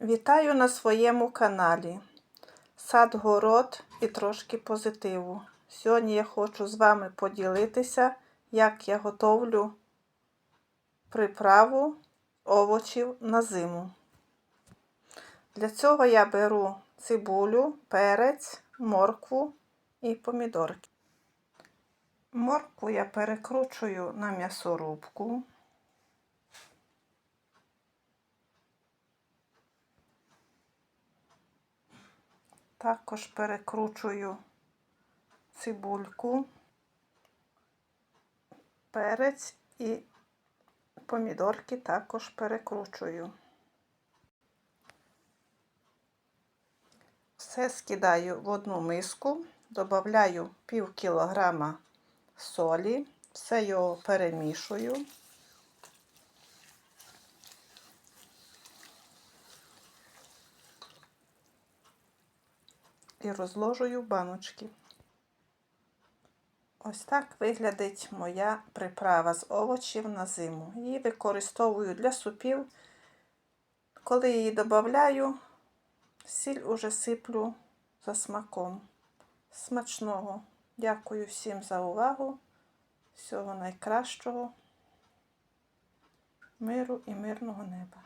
Вітаю на своєму каналі Сад Город і трошки позитиву. Сьогодні я хочу з вами поділитися, як я готовлю приправу овочів на зиму. Для цього я беру цибулю, перець, моркву і помідорки. Моркву я перекручую на м'ясорубку. Також перекручую цибульку, перець і помідорки також перекручую. Все скидаю в одну миску, додаю пів кілограма солі, все його перемішую. І розложую баночки. Ось так виглядить моя приправа з овочів на зиму. Її використовую для супів. Коли її додаю, сіль уже сиплю за смаком. Смачного. Дякую всім за увагу. Всього найкращого, миру і мирного неба.